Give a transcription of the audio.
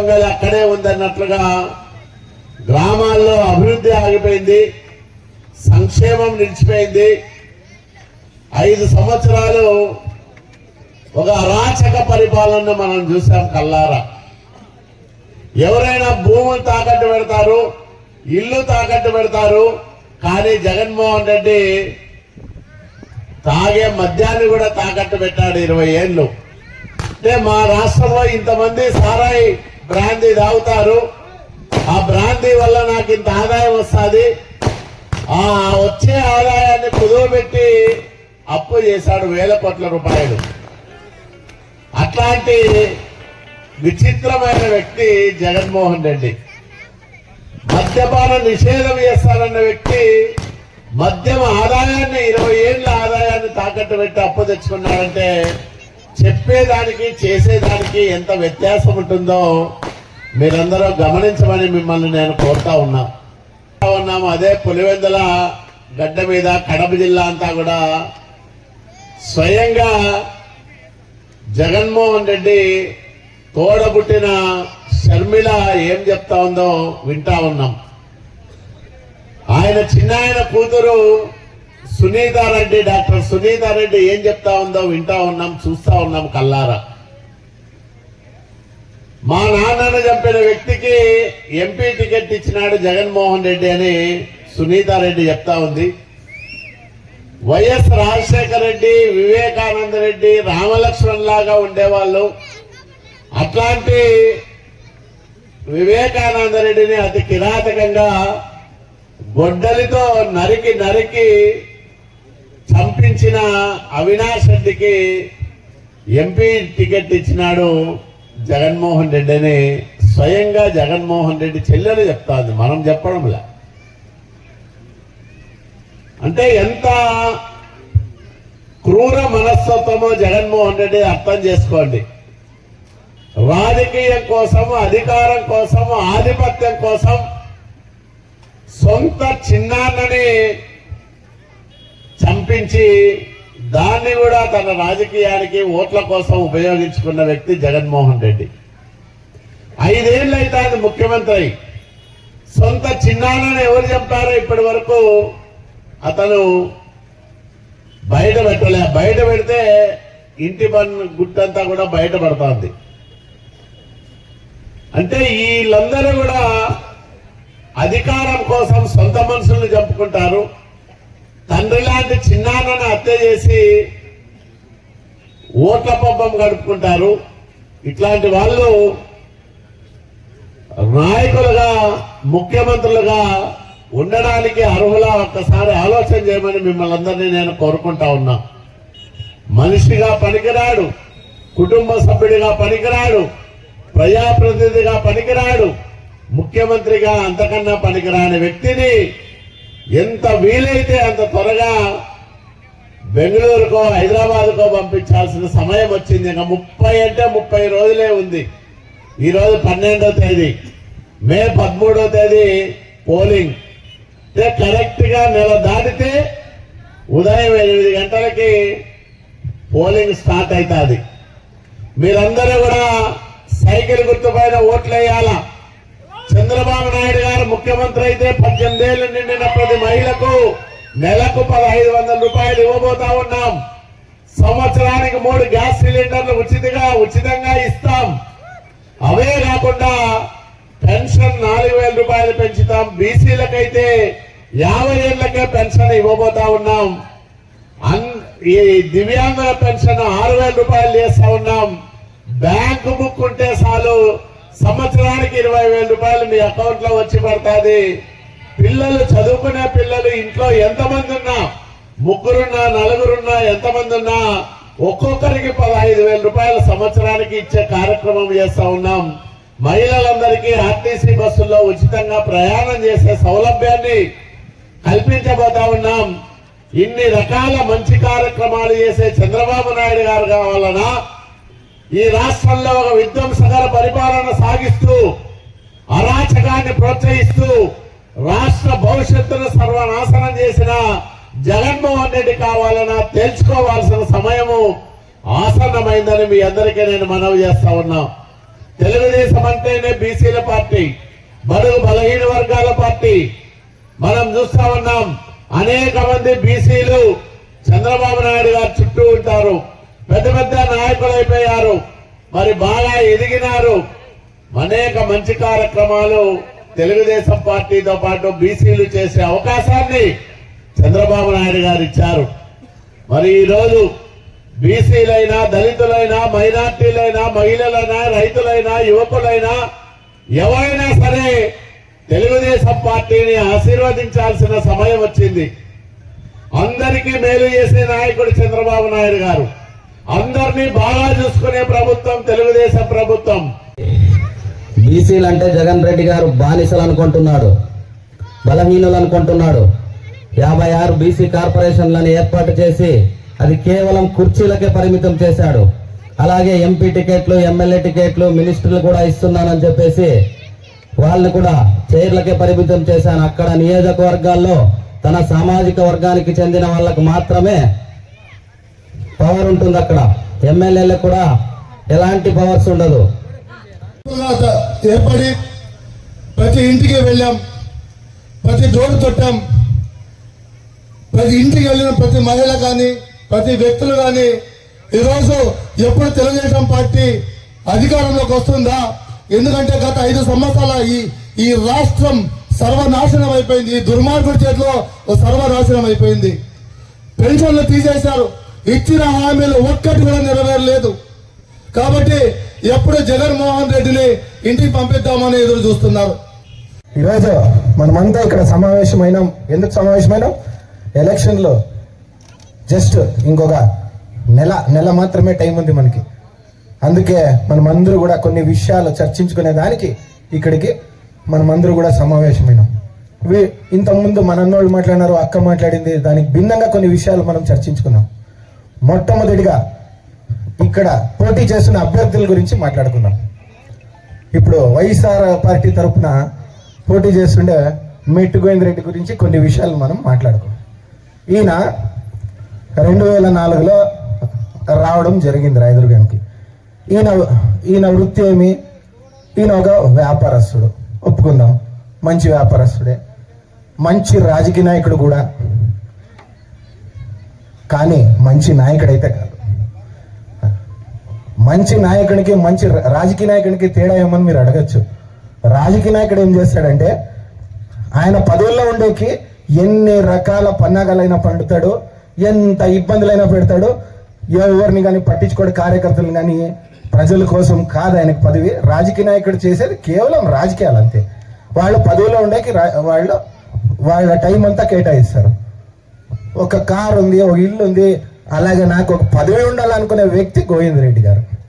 గొంగలి అక్కడే ఉందన్నట్లుగా గ్రామాల్లో అభివృద్ధి ఆగిపోయింది. సంక్షేమం నిలిచిపోయింది. ఐదు సంవత్సరాలు ఒక అరాచక పరిపాలన మనం చూసాం కల్లారా ఎవరైనా భూములు తాకట్టు పెడతారు ఇల్లు తాకట్టు పెడతారు కానీ జగన్మోహన్ రెడ్డి తాగే మద్యాన్ని కూడా తాకట్టు పెట్టాడు ఇరవై ఏళ్ళు. అంటే మా రాష్ట్రంలో ఇంతమంది సారాయి బ్రాందీ తాగుతారు. ఆ బ్రాందీ వల్ల నాకు ఇంత ఆదాయం వస్తుంది. ఆ వచ్చే ఆదాయాన్ని కుదువబెట్టి అప్పు చేశాడు వేల కోట్ల రూపాయలు. అట్లాంటి విచిత్రమైన వ్యక్తి జగన్మోహన్ రెడ్డి. మద్యపాన నిషేధం చేస్తానన్న వ్యక్తి మద్యం ఆదాయాన్ని ఇరవై ఏళ్ళ ఆదాయాన్ని తాకట్టు పెట్టి అప్పు తెచ్చుకున్నాడంటే చెప్పేదానికి చేసేదానికి ఎంత వ్యత్యాసం ఉంటుందో మీరందరూ గమనించమని మిమ్మల్ని నేను కోరుతా ఉన్నా. ఉన్నాము. అదే పులివెందుల గడ్డ మీద కడప జిల్లా అంతా కూడా స్వయంగా జగన్మోహన్ రెడ్డి తోడబుట్టిన షర్మిల ఏం చెప్తా ఉందో వింటా ఉన్నాం. ఆయన చిన్నాయన కూతురు సునీతారెడ్డి డాక్టర్ సునీతారెడ్డి ఏం చెప్తా ఉందో వింటా ఉన్నాం చూస్తా ఉన్నాం కల్లారా మా నాన్నను చంపిన వ్యక్తికి ఎంపీ టికెట్ ఇచ్చినాడు జగన్మోహన్ రెడ్డి అని సునీతారెడ్డి చెప్తా ఉంది. వైఎస్ రాజశేఖర రెడ్డి వివేకానంద రెడ్డి రామలక్ష్మణ్ లాగా ఉండేవాళ్ళు. అట్లాంటి వివేకానంద రెడ్డిని అతి కిరాతకంగా గొడ్డలితో నరికి నరికి చంపించిన అవినాష్ రెడ్డికి ఎంపీ టికెట్ ఇచ్చినాడు జగన్మోహన్ రెడ్డి అని స్వయంగా జగన్మోహన్ రెడ్డి చెల్లెలు చెప్తాంది. మనం చెప్పడంలా. అంటే ఎంత క్రూర మనస్తత్వమో జగన్మోహన్ రెడ్డి అర్థం చేసుకోండి. రాజకీయం కోసం అధికారం కోసం ఆధిపత్యం కోసం సొంత చిన్నాన్నని చంపించి దాన్ని కూడా తన రాజకీయానికి ఓట్ల కోసం ఉపయోగించుకున్న వ్యక్తి జగన్మోహన్ రెడ్డి. ఐదేళ్ళైతే ఆయన ముఖ్యమంత్రి. సొంత చిన్నానని ఎవరు చెప్తారో ఇప్పటి వరకు అతను బయట పెట్టలే. బయట పెడితే ఇంటి పన్ను గుట్టంతా కూడా బయటపడుతోంది అంటే వీళ్ళందరూ కూడా అధికారం కోసం సొంత మనుషుల్ని చంపుకుంటారు. తండ్రి లాంటి చిన్నాన్నను హత్య చేసి ఓట్ల పబ్బం గడుపుకుంటారు. ఇట్లాంటి వాళ్ళు నాయకులుగా ముఖ్యమంత్రులుగా ఉండడానికి అర్హులా ఒక్కసారి ఆలోచన చేయమని మిమ్మల్ని అందరినీ నేను కోరుకుంటా ఉన్నా. మనిషిగా పనికిరాడు కుటుంబ సభ్యుడిగా పనికిరాడు ప్రజాప్రతినిధిగా పనికిరాడు ముఖ్యమంత్రిగా అంతకన్నా పనికిరాని వ్యక్తిని ఎంత వీలైతే అంత త్వరగా బెంగళూరుకో హైదరాబాద్కో పంపించాల్సిన సమయం వచ్చింది. ఇంకా ముప్పై అంటే ముప్పై రోజులే ఉంది. ఈరోజు పన్నెండో తేదీ. మే పదమూడో తేదీ పోలింగ్. అంటే కరెక్ట్గా నెల దాటితే ఉదయం ఎనిమిది గంటలకి పోలింగ్ స్టార్ట్ అవుతుంది. మీరందరూ కూడా సైకిల్ గుర్తుపైన ఓట్లు వేయాలా చంద్రబాబు నాయుడు గారు ముఖ్యమంత్రి అయితే పద్దెనిమిది ఏళ్ళు నిండిన ప్రతి మహిళకు నెలకు పదహైదు వందల రూపాయలు ఇవ్వబోతా ఉన్నాం. సంవత్సరానికి మూడు గ్యాస్ సిలిండర్లు ఉచితంగా ఉచితంగా ఇస్తాం. అవే కాకుండా పెన్షన్ నాలుగు వేల రూపాయలు పెంచుతాం. బీసీలకైతే యాభై ఏళ్ళకే పెన్షన్ ఇవ్వబోతా ఉన్నాం. ఈ దివ్యాంగుల పెన్షన్ ఆరు వేల రూపాయలు చేస్తా ఉన్నాం. బ్యాంకు బుక్ ఉంటే చాలు సంవత్సరానికి ఇరవై వేల రూపాయలు మీ అకౌంట్లో వచ్చి పడుతుంది. పిల్లలు చదువుకునే పిల్లలు ఇంట్లో ఎంతమంది ఉన్నా? ముగ్గురున్నా నలుగురున్నా ఎంతమంది ఉన్నా? ఒక్కొక్కరికి పదహైదు వేల రూపాయలు సంవత్సరానికి ఇచ్చే కార్యక్రమం చేస్తా ఉన్నాం. మహిళలందరికీ ఆర్టీసీ బస్సుల్లో ఉచితంగా ప్రయాణం చేసే సౌలభ్యాన్ని కల్పించబోతా ఉన్నాం. ఇన్ని రకాల మంచి కార్యక్రమాలు చేసే చంద్రబాబు నాయుడు గారు కావాలనా? ఈ రాష్ట్రంలో ఒక విధ్వంసకర పరిపాలన సాగిస్తూ అరాచకాన్ని ప్రోత్సహిస్తూ రాష్ట్ర భవిష్యత్తును సర్వనాశనం చేసిన జగన్మోహన్ రెడ్డి కావాలన్నా తెలుసుకోవాల్సిన సమయము ఆసన్నమైందని మీ అందరికీ నేను మనవి చేస్తా ఉన్నా. తెలుగుదేశం అంటేనే బీసీల పార్టీ బడుగు బలహీన వర్గాల పార్టీ. మనం చూస్తా ఉన్నాం అనేక మంది బీసీలు చంద్రబాబు నాయుడు గారు చుట్టూ ఉంటారు. పెద్ద పెద్ద నాయకులు అయిపోయారు. మరి బాగా ఎదిగినారు. అనేక మంచి కార్యక్రమాలు తెలుగుదేశం పార్టీతో పాటు బీసీలు చేసే అవకాశాన్ని చంద్రబాబు నాయుడు గారు ఇచ్చారు. మరి ఈరోజు బీసీలైనా దళితులైనా మైనార్టీలైనా మహిళలైనా రైతులైనా యువకులైనా ఎవరైనా సరే తెలుగుదేశం పార్టీని ఆశీర్వదించాల్సిన సమయం వచ్చింది. అందరికీ మేలు చేసే నాయకుడు చంద్రబాబు నాయుడు గారు. అందరినీ బాగా చూసుకునే ప్రభుత్వం తెలుగుదేశం ప్రభుత్వం. బీసీలు అంటే జగన్ రెడ్డి గారు బానిసలు అనుకుంటున్నాడు బలహీనులు అనుకుంటున్నాడు. యాభై ఆరు బీసీ కార్పొరేషన్లను ఏర్పాటు చేసి అది కేవలం కుర్చీలకే పరిమితం చేశాడు. అలాగే ఎంపీ టికెట్లు ఎమ్మెల్యే టికెట్లు మినిస్టర్లు కూడా ఇస్తున్నానని చెప్పేసి వాళ్ళని కూడా చైర్లకే పరిమితం చేశాను. అక్కడ నియోజకవర్గాల్లో తన సామాజిక వర్గానికి చెందిన వాళ్ళకు మాత్రమే పవర్ ఉంటుంది అక్కడ. ఎమ్మెల్యేలకు కూడా ఎలాంటి పవర్స్ ఉండదు. ఏర్పడి ప్రతి ఇంటికి వెళ్ళాం ప్రతి డోర్ తొట్టాం. ప్రతి ఇంటికి వెళ్ళిన ప్రతి మహిళ కానీ ప్రతి వ్యక్తులు కానీ ఈరోజు ఎప్పుడు తెలుగుదేశం పార్టీ అధికారంలోకి వస్తుందా? ఎందుకంటే గత ఐదు సంవత్సరాల ఈ ఈ రాష్ట్రం సర్వనాశనం అయిపోయింది. ఈ దుర్మార్గుడి చేతిలో ఓ సర్వనాశనం అయిపోయింది. పెన్షన్లు తీసేశారు. ఇచ్చిన హామీలు ఒక్కటి కూడా నెరవేరలేదు. కాబట్టి ఎప్పుడు జగన్మోహన్ రెడ్డిని ఇంటికి పంపిద్దామని ఎదురు చూస్తున్నారు. ఈరోజు మనమంతా ఇక్కడ సమావేశమైనాం. ఎందుకు సమావేశమైనాం? ఎలక్షన్లో జస్ట్ ఇంకొక నెల నెల మాత్రమే టైం ఉంది మనకి. అందుకే మనమందరూ కూడా కొన్ని విషయాలు చర్చించుకునే దానికి ఇక్కడికి మనమందరూ కూడా సమావేశమైనాం. ఇవి ఇంతకుముందు మన అన్నోళ్ళు మాట్లాడినారు అక్క మాట్లాడింది దానికి భిన్నంగా కొన్ని విషయాలు మనం చర్చించుకున్నాం. మొట్టమొదటిగా ఇక్కడ పోటీ చేస్తున్న అభ్యర్థుల గురించి మాట్లాడుకుందాం. ఇప్పుడు వైఎస్ఆర్ పార్టీ తరఫున పోటీ చేస్తుండే మెట్టు గోవింద్ రెడ్డి గురించి కొన్ని విషయాలు మనం మాట్లాడుకున్నాం ఈయన రెండు వేల నాలుగులో రావడం జరిగింది రాయదుర్గానికి ఈయన ఈయన వృత్తి ఏమి? ఈయన ఒక వ్యాపారస్తుడు. ఒప్పుకుందాం. మంచి వ్యాపారస్తుడే. మంచి రాజకీయ నాయకుడు కూడా. కానీ మంచి నాయకుడైతే కాదు. మంచి నాయకునికి మంచి రా- రాజకీయ నాయకునికి తేడా ఏమని మీరు అడగచ్చు? రాజకీయ నాయకుడు ఏం చేస్తాడంటే ఆయన పదవుల్లో ఉండేకి ఎన్ని రకాల పన్నాగాలైనా పండుతాడు ఎంత ఇబ్బందులైనా పెడతాడు ఎవరిని కానీ పట్టించుకోడు కార్యకర్తలు కానీ ప్రజల కోసం కాదు ఆయనకు పదవి. రాజకీయ నాయకుడు చేసేది కేవలం రాజకీయాలు అంతే. వాళ్ళు పదవిలో ఉండేకి రా- వాళ్ళు వాళ్ళ టైం అంతా కేటాయిస్తారు. ఒక కార్ ఉంది ఒక ఇల్లు ఉంది అలాగే నాకు ఒక పదవి ఉండాలనుకునే వ్యక్తి గోవిందరెడ్డి గారు.